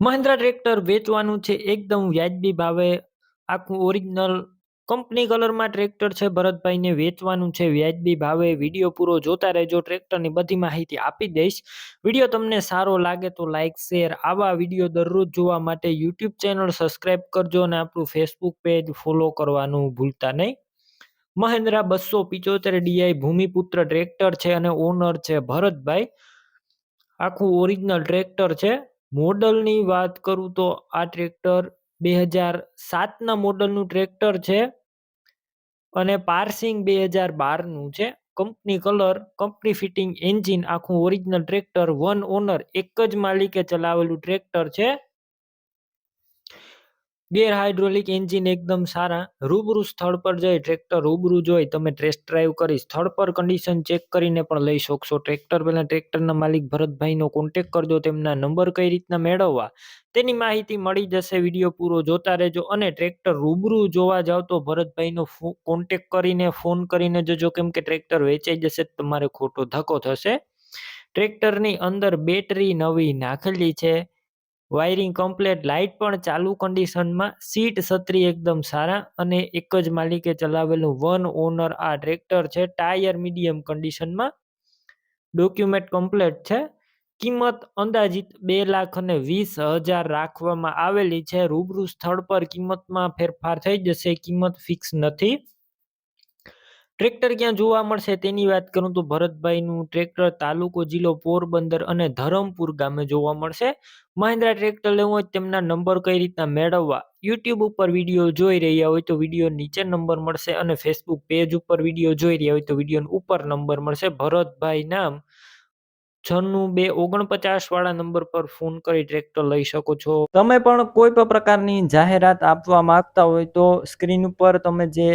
Mahindra tractor વેચવાનું છે એકદમ વ્યાજબી ભાવે. આખું ઓરિજિનલ કંપની કલરમાં ટ્રેક્ટર છે, ભરતભાઈને વેચવાનું છે વ્યાજબી ભાવે. વીડિયો પૂરો જોતા રહેજો, ટ્રેક્ટરની બધી માહિતી આપી દઈશ. વીડિયો તમને સારો લાગે તો લાઇક શેર આવા વીડિયો દરરોજ જોવા માટે યુટ્યુબ ચેનલ સબસ્ક્રાઈબ કરજો અને આપણું ફેસબુક પેજ ફોલો કરવાનું ભૂલતા નહીં. મહેન્દ્રા બસો પિચોતેર ડીઆઈ ભૂમિપુત્ર ટ્રેક્ટર છે અને ઓનર છે ભરતભાઈ. આખું ઓરિજિનલ ટ્રેક્ટર છે. મોડલની વાત કરું તો આ ટ્રેક્ટર બે હજાર સાતના મોડલનું ટ્રેક્ટર છે અને પાર્સિંગ બે હજાર બારનું છે. Company colour, company fitting engine આખું ઓરિજિનલ ટ્રેક્ટર, વન ઓનર, એક જ માલિકે ચલાવેલું ટ્રેક્ટર છે. ગેર હાઇડ્રોલિક એન્જિન એકદમ સારા. રૂબરૂ સ્થળ પર જઈ ટ્રેક્ટર રૂબરૂ જોઈ તમે ટેસ્ટ ડ્રાઈવ કરી સ્થળ પર કન્ડિશન ચેક કરીને પણ લઈ શકશો. ટ્રેક્ટર પહેલાં ટ્રેક્ટરના માલિક ભરતભાઈનો કોન્ટેક કરજો, તેમના નંબર કઈ રીતના મેળવવા. તેની માહિતી મળી જશે, વીડિયો પૂરો જોતા રહેજો અને ટ્રેક્ટર રૂબરૂ જોવા જાવ તો ભરતભાઈનો કોન્ટેક કરીને ફોન કરીને જજો કેમ કે ટ્રેક્ટર વેચાઈ જશે તમારે ખોટો ધક્કો થશે. ટ્રેક્ટરની અંદર બેટરી નવી નાખેલી છે. વાયરિંગ કમ્પ્લેટ લાઇટ પણ ચાલુ કન્ડિશનમાં સીટ છત્રી એકદમ સારા અને એક જ માલિકે ચલાવેલું વન ઓનર આ ટ્રેક્ટર છે. ટાયર મીડિયમ કન્ડિશનમાં ડોક્યુમેન્ટ કમ્પ્લેટ છે. કિંમત અંદાજિત બે લાખ અને વીસ હજાર રાખવામાં આવેલી છે. રૂબરૂ સ્થળ પર કિંમતમાં ફેરફાર થઈ જશે. કિંમત ફિક્સ નથી. ટ્રેક્ટર ક્યાં જોવા મળશે તેની વાત કરું તો ભરતભાઈનું ટ્રેક્ટર તાલુકો જિલ્લો પોરબંદર અને ધરમપુર ગામે જોવા મળશે. મહિન્દ્રા ટ્રેક્ટર લેવું હોય તેમના નંબર કઈ રીતના મેળવવા યુટ્યુબ ઉપર વીડિયો જોઈ રહ્યા હોય તો વીડિયો નીચે નંબર મળશે અને ફેસબુક પેજ ઉપર વીડિયો જોઈ રહ્યા હોય તો વીડિયો ઉપર નંબર મળશે. ભરતભાઈ નામ છન્નું બે ઓગણપચાસ વાળા નંબર પર ફોન કરી ટ્રેક્ટર લઈ શકો છો. તમે પણ કોઈ પણ પ્રકારની જાહેરાત આપવા માંગતા હોય તો સ્ક્રીન ઉપર તમે જે